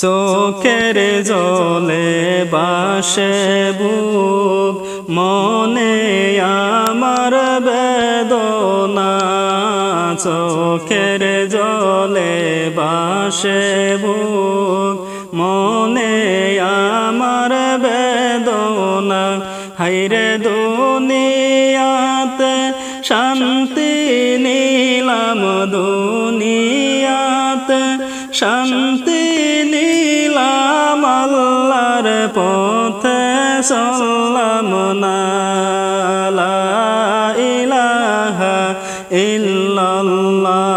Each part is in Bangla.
চোখের জলে বাসে বুক, মনে আমার বেদনা। চোখের জলে বাসে বুক, মনে আমার বেদনা। হাইরে দুনিয়াতে শান্তি নীলাম, দুনিয়াতে শান্তি পথে চললাম না লা ইলাহা ইল্লাল্লাহ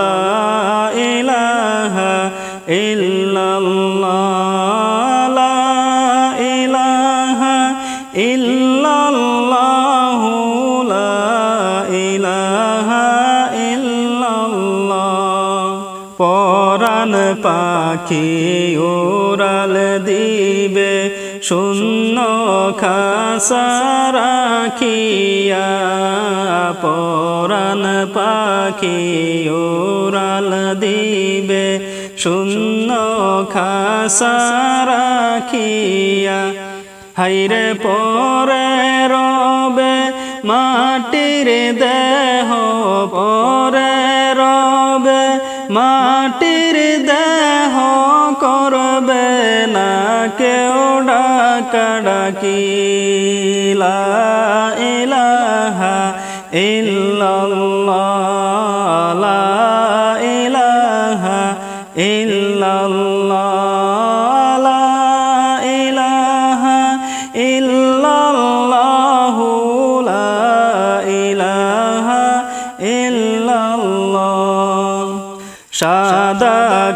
লা ইলাহা ইল্লাল্লাহ লা ইলাহা ইল্লাল্লাহ লা ইলাহা ইল্লাল্লাহ পরাণ পাখি ওরাল দিবে শূন্য খাসা রাখিয়া, পরাণ পাখি ওরাল দিবে। শূন্য খাসা রাখিয়া, হাইরে পরে রবে মাটির দেহ ডাকা ডাকি লা ইলাহা ইল্লাল্লাহ লা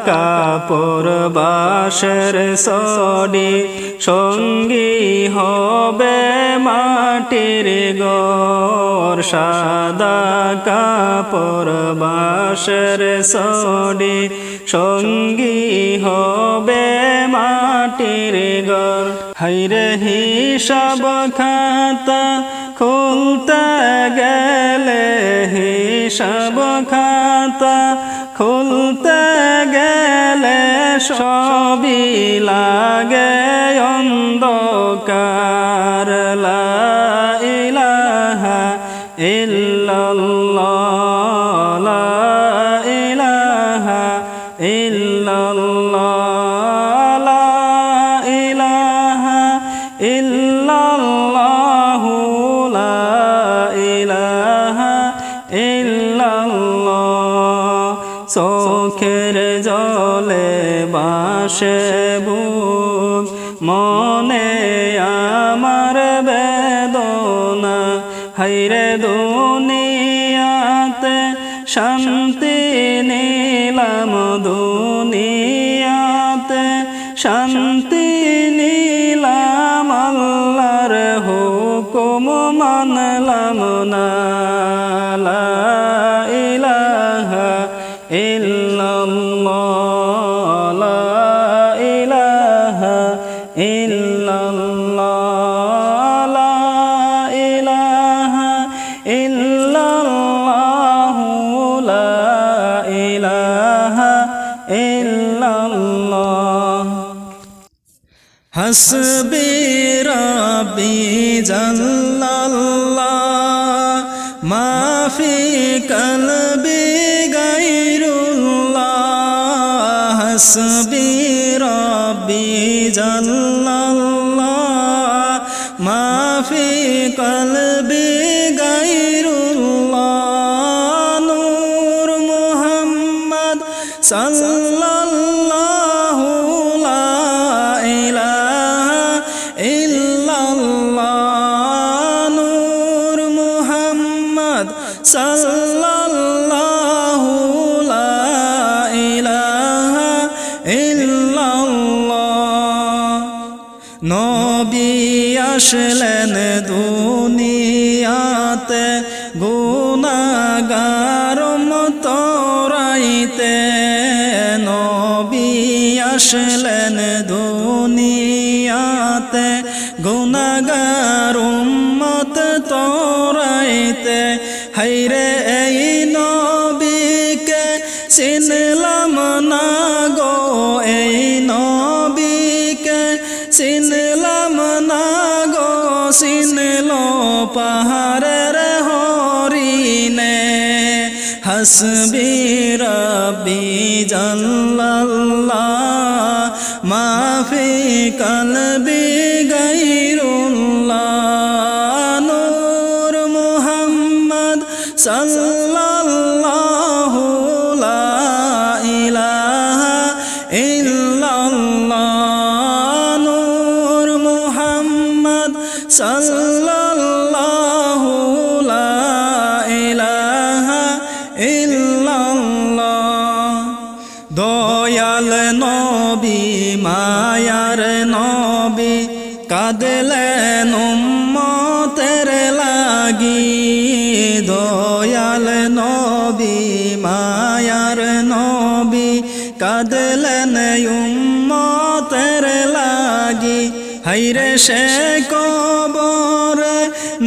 কাপড় বাসের সডি, সঙ্গী হবে মাটির গর সাদা কাপড় বাসের সডি, সঙ্গী হবে মাটির গর হাইরে হিসাব খাতা খুলতে গেলে হিসাব খাতা খুলতে সবই লাগে অন্ধকার। ইলাহা ইল্লাল্লাহ ইলাহা ইল্লাল্লাহ ইলাহা ইল্লাল্লাহ। বুক মনে আমার বেদনা। হাইরে দুনিয়াতে শান্তি নীলাম, দুনিয়াতে শান্তি নীলাম, আল্লাহর হুকুম মানলাম না। হাসবি রবি জাল্লাল্লাহ মাফি কলবি গায়রুল্লাহ হাসবি রবি জাল্লাল্লাহ মাফি কলবি নবী আসলেন দুনিয়াতে গুনাগার মতরাইতে নবী আসলেন দুনিয়াতে গুনাগার উম্মত তোরাইতে হাইরে এই নবীকে চিনলাম না। চিনল পাহাড়ের হরিণে। হসবি রবি জাল্লাল্লাহ মাফি কলবি গাইরুল্লাহ। নূর মোহাম্মদ সাল্লাল্লাহু কাঁদলেন উম্মতের লাগি, দয়াল নবী, মায়ার নবী, কাঁদলেন উম্মতের লাগি। হাইরে সে কবর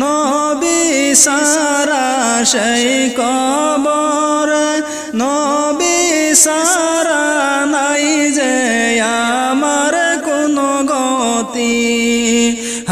নবী সারা, সেই কবর নবী সারা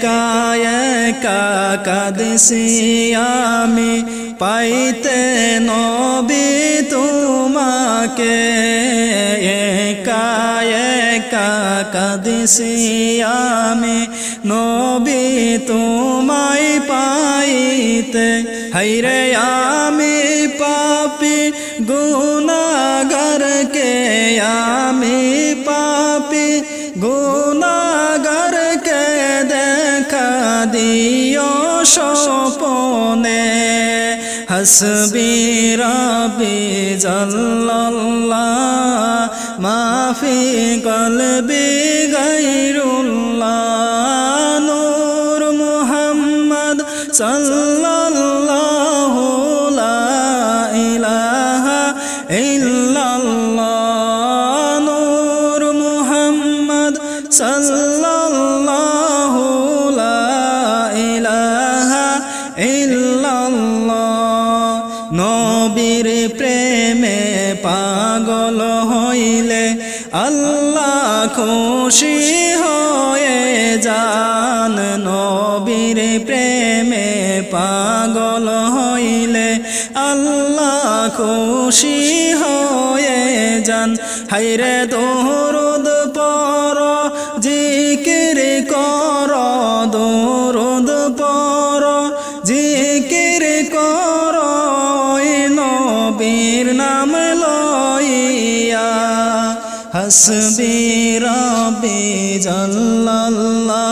একা একা কাদসি আমি, পাইতে নবী তোমাকে। একা একা কাদসি আমি, নবী তোমায় পাইতে। হাইরে আমি পাপি গুনাগরকে আমি দিও সপনে হসবি রবি জল্লাল্লাহ মাফি কলবি গাইরুল্লাহ নূর মুহাম্মদ সাল্লাল্লাহু খুশি হয়ে যান নবীর প্রেমে পাগল হইলে আল্লাহ খুশি হয়ে যান। হাইরে দোরদ হসবি রবি জল্লাল্লাহ,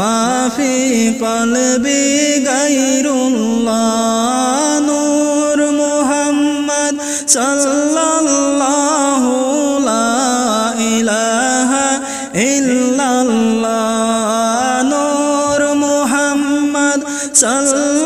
মাফি কলবি গাইরুল্লাহ নূর মুহাম্মদ সাল্লাল্লাহু লা ইলাহা ইল্লাল্লাহ, নূর মুহাম্মদ সাল্লাল্লাহু